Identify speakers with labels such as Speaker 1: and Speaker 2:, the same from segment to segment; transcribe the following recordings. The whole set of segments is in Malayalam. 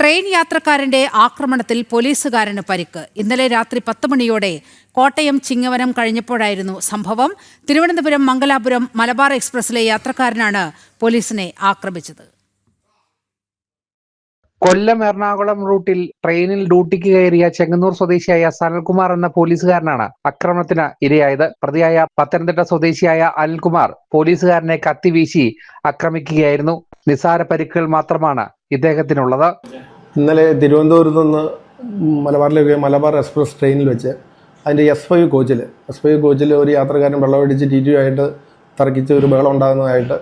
Speaker 1: ട്രെയിൻ യാത്രക്കാരന്റെ ആക്രമണത്തിൽ പോലീസുകാരന് പരിക്ക്. ഇന്നലെ രാത്രി പത്ത് മണിയോടെ കോട്ടയം ചിങ്ങവനം കഴിഞ്ഞപ്പോഴായിരുന്നു സംഭവം. തിരുവനന്തപുരം മംഗലാപുരം മലബാർ എക്സ്പ്രസിലെ യാത്രക്കാരനാണ് പോലീസിനെ ആക്രമിച്ചത്.
Speaker 2: കൊല്ലം എറണാകുളം റൂട്ടിൽ ട്രെയിനിൽ ഡ്യൂട്ടിക്ക് കയറിയ ചെങ്ങന്നൂർ സ്വദേശിയായ സനൽകുമാർ എന്ന പോലീസുകാരനാണ് ആക്രമണത്തിന് ഇരയായത്. പ്രതിയായ പത്തനംതിട്ട സ്വദേശിയായ അനിൽകുമാർ പോലീസുകാരനെ കത്തി വീശി ആക്രമിക്കുകയായിരുന്നു. നിസാര പരിക്കുകൾ മാത്രമാണ് ഇദ്ദേഹത്തിനുള്ളത്.
Speaker 3: ഇന്നലെ തിരുവനന്തപുരത്ത് നിന്ന് മലബാറിലേക്ക് മലബാർ എക്സ്പ്രസ് ട്രെയിനിൽ വെച്ച് അതിന്റെ എസ് ഫൈവ് കോച്ചിൽ എസ് ഫൈവ് കോച്ചിൽ ഒരു യാത്രക്കാരൻ വെള്ളമടിച്ച് ടി ടി ആയിട്ട് തർക്കിച്ച് ഒരു ബഹളം ഉണ്ടാകുന്നതായിട്ട്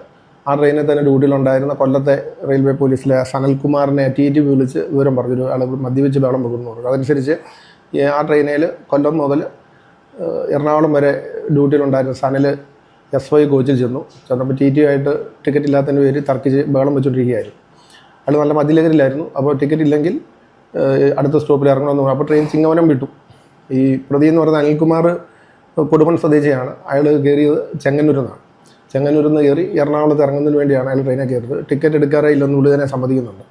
Speaker 3: ആ ട്രെയിനിൽ തന്നെ ഡ്യൂട്ടിയിലുണ്ടായിരുന്ന കൊല്ലത്തെ റെയിൽവേ പോലീസിലെ സനൽകുമാറിനെ ടി ടി വിളിച്ച് വിവരം പറഞ്ഞു ഒരു ആൾ മദ്യപിച്ച് ബഹളം വെക്കുന്നു അതനുസരിച്ച് ആ ട്രെയിനിൽ കൊല്ലം മുതൽ എറണാകുളം വരെ ഡ്യൂട്ടിയിലുണ്ടായിരുന്ന സനൽ എസ് വൈ കോച്ചിൽ ചെന്നു. ചെന്നപ്പോൾ ടി ടി ആയിട്ട് ടിക്കറ്റ് ഇല്ലാത്തതിന്റെ പേര് തർക്കിച്ച് ബഹളം വെച്ചുകൊണ്ടിരിക്കുകയായിരുന്നു അയാൾ നല്ല മതിലകരിലായിരുന്നു അപ്പോൾ ടിക്കറ്റ് ഇല്ലെങ്കിൽ അടുത്ത സ്റ്റോപ്പിൽ ഇറങ്ങണമെന്ന് പറഞ്ഞു. അപ്പോൾ ട്രെയിൻ ചിങ്ങവനം വിട്ടു. ഈ പ്രതി എന്ന് പറയുന്നത് അനിൽകുമാർ കൊടുമൺ സ്വദേശിയാണ്. അയാൾ കയറിയത് ചെങ്ങന്നൂരിൽ നിന്നാണ്. ചെങ്ങന്നൂരിൽ നിന്ന് കയറി എറണാകുളത്ത് ഇറങ്ങുന്നതിന് വേണ്ടിയാണ് അയാൾ ട്രെയിനിൽ കയറിയത് ടിക്കറ്റ് എടുക്കാറേ ഇല്ലെന്ന് പുള്ളി തന്നെ സമ്മതിക്കുന്നുണ്ട്.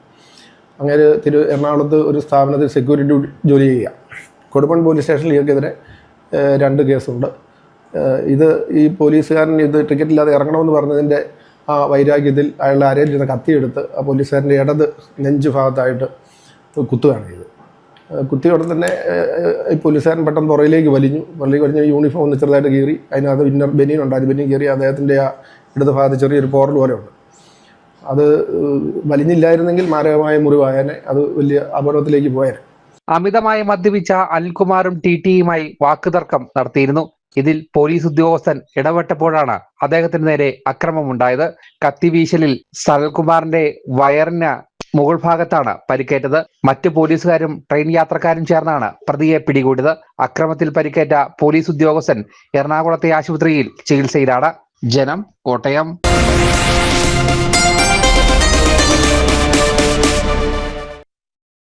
Speaker 3: അങ്ങനെ തിരു എറണാകുളത്ത് ഒരു സ്ഥാപനത്തിൽ സെക്യൂരിറ്റി ജോലി ചെയ്യുക. കൊടുമൺ പോലീസ് സ്റ്റേഷനിൽ ഇയാൾക്കെതിരെ രണ്ട് കേസുണ്ട്. ഇത് ഈ പോലീസുകാരൻ ഇത് ടിക്കറ്റ് ഇല്ലാതെ ഇറങ്ങണമെന്ന് പറഞ്ഞതിന്റെ ആ വൈരാഗ്യത്തിൽ അയാളുടെ അരയിലിരുന്ന കത്തിയെടുത്ത് ആ പോലീസുകാരന്റെ ഇടത് നെഞ്ച് ഭാഗത്തായിട്ട് കുത്തുകയാണ് ചെയ്തത്. കുത്തിയ ഉടൻ തന്നെ ഈ പോലീസുകാരൻ പെട്ടെന്ന് പുറയിലേക്ക് വലിഞ്ഞു. പുറയിലേക്ക് വലിഞ്ഞ യൂണിഫോം ഒന്ന് ചെറുതായിട്ട് കീറി. അതിനകത്ത് ഇന്നർ ബനിയൻ ഉണ്ടായിരുന്നു ബനിയൻ കീറി അദ്ദേഹത്തിന്റെ ആ ഇടത് ഭാഗത്ത് ചെറിയൊരു പോറൽ പോലെ ഉണ്ട്. അത് വലിഞ്ഞില്ലായിരുന്നെങ്കിൽ മാരകമായ മുറിവായനെ. അത് വലിയ അപകടത്തിലേക്ക് പോയേനെ.
Speaker 2: അമിതമായി മദ്യപിച്ച അനിൽകുമാറും ടി ടിയുമായി വാക്കുതർക്കം നടത്തിയിരുന്നു. ഇതിൽ പോലീസ് ഉദ്യോഗസ്ഥൻ ഇടപെട്ടപ്പോഴാണ് അദ്ദേഹത്തിന് നേരെ അക്രമമുണ്ടായത്. കത്തിവീശലിൽ സനൽകുമാറിന്റെ വയറിന് മുകൾ ഭാഗത്താണ് പരിക്കേറ്റത്. മറ്റു പോലീസുകാരും ട്രെയിൻ യാത്രക്കാരും ചേർന്നാണ് പ്രതിയെ പിടികൂടിയത്. അക്രമത്തിൽ പരിക്കേറ്റ പോലീസ് ഉദ്യോഗസ്ഥൻ എറണാകുളത്തെ ആശുപത്രിയിൽ ചികിത്സയിലാണ്. ജനം കോട്ടയം.